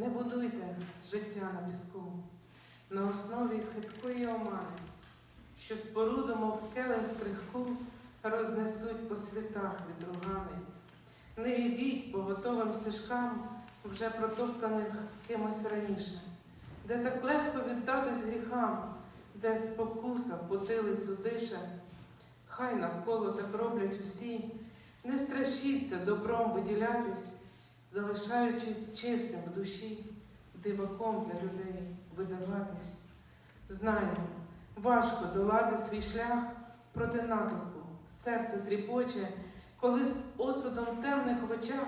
Не будуйте життя на піску, на основі хиткої омани, що споруду, мов келих крихку, рознесуть по світах вітругани. Не йдіть по готовим стежкам, вже протоптаних кимось раніше, де так легко віддатись гріхам, де спокуса в потилицю дише. Хай навколо так роблять усі, не страшіться добром виділятись, залишаючись чистим в душі, диваком для людей видаватись. Знаю, важко долати свій шлях проти натовпу, серце тріпоче, коли з осудом темних в очах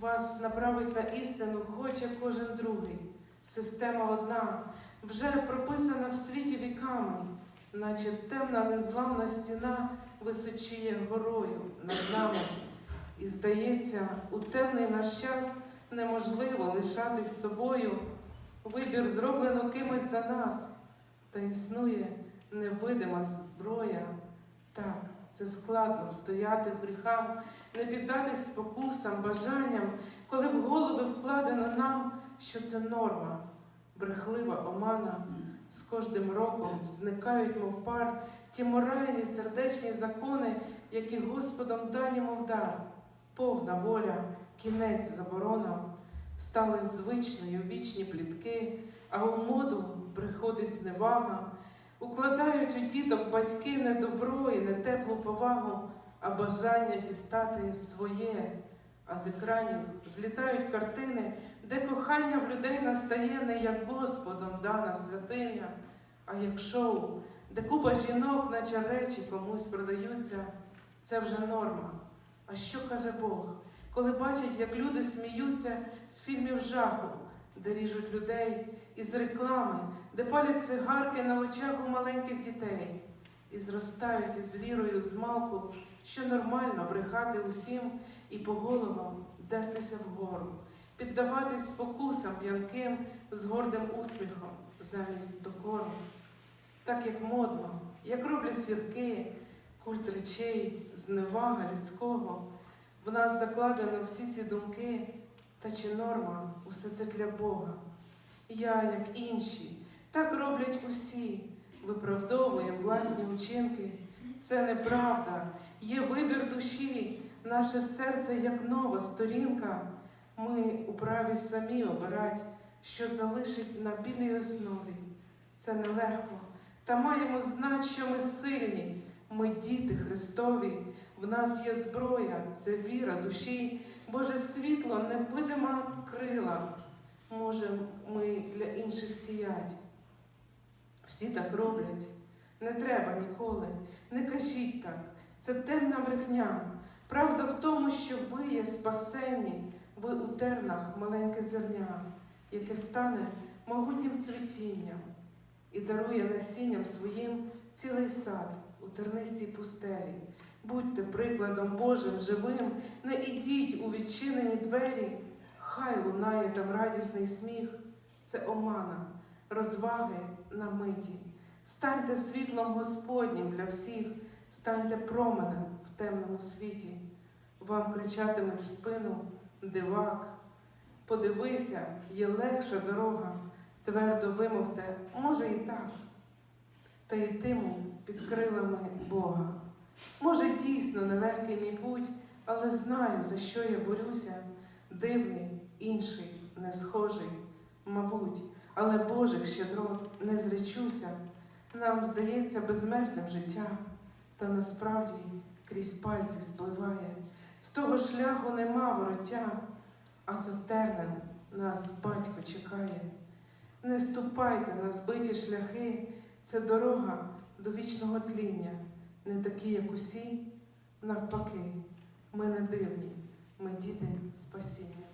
вас направить на істину хоче кожен другий. Система одна, вже прописана в світі віками, наче темна незламна стіна височіє горою над нами. І здається, у темний наш час неможливо лишатись собою. Вибір зроблено кимось за нас, та існує невидима зброя. Так, це складно встояти гріхам, не піддатись спокусам, бажанням, коли в голови вкладено нам, що це норма, брехлива омана. З кожним роком зникають, мов пар, ті моральні сердечні закони, які Господом дані, мов дар, повна воля, кінець заборонам, стали звичною вічні плітки, а у моду приходить зневага, укладають у діток батьки не добро і не теплу повагу, а бажання дістати своє. А з екранів злітають картини, де кохання в людей настає не як Господом дана святиня, а як шоу, де купа жінок, наче речі комусь продаються, це вже норма. А що каже Бог, коли бачить, як люди сміються з фільмів жаху, де ріжуть людей, із реклами, де палять цигарки на очах у маленьких дітей, і зростають із вірою з малку, що нормально брехати усім і по головам дертися вгору, піддаватись спокусам п'янким з гордим усміхом замість докору. Так як модно, як роблять зірки, культ речей, зневага людського, в нас закладено всі ці думки, та чи норма усе це для Бога. Я, як інші, так роблять усі, виправдовуємо власні учинки. Це неправда, є вибір душі, наше серце як нова сторінка. Ми у праві самі обирать, що залишить на білій основі. Це нелегко, та маємо знати, що ми сильні, ми діти Христові. В нас є зброя, це віра душі, Боже світло, невидима крила. Може, ми для інших сіять. Всі так роблять. Не треба ніколи. Не кажіть так. Це темна брехня. Правда в тому, що ви є спасені, ви у тернах маленьке зерня, яке стане могутнім цвітінням і дарує насінням своїм цілий сад у тернистій пустелі. Будьте прикладом Божим живим, не ідіть у відчинені двері, хай лунає там радісний сміх, це омана, розваги на миті. Станьте світлом Господнім для всіх, станьте променем в темному світі. Вам кричатимуть в спину дивак. Подивися, є легша дорога, твердо вимовте, може і так. Та йтиму під крилами Бога. Може, дійсно нелегкий мій путь, але знаю, за що я борюся. Дивний, інший, не схожий, мабуть, але Божих щедрот не зречуся. Нам здається безмежним життя, та насправді крізь пальці спливає. З того шляху нема вороття, а за тернем нас батько чекає. Не ступайте на збиті шляхи, це дорога до вічного тління, не такі, як усі, навпаки, ми не дивні, ми діти спасіння.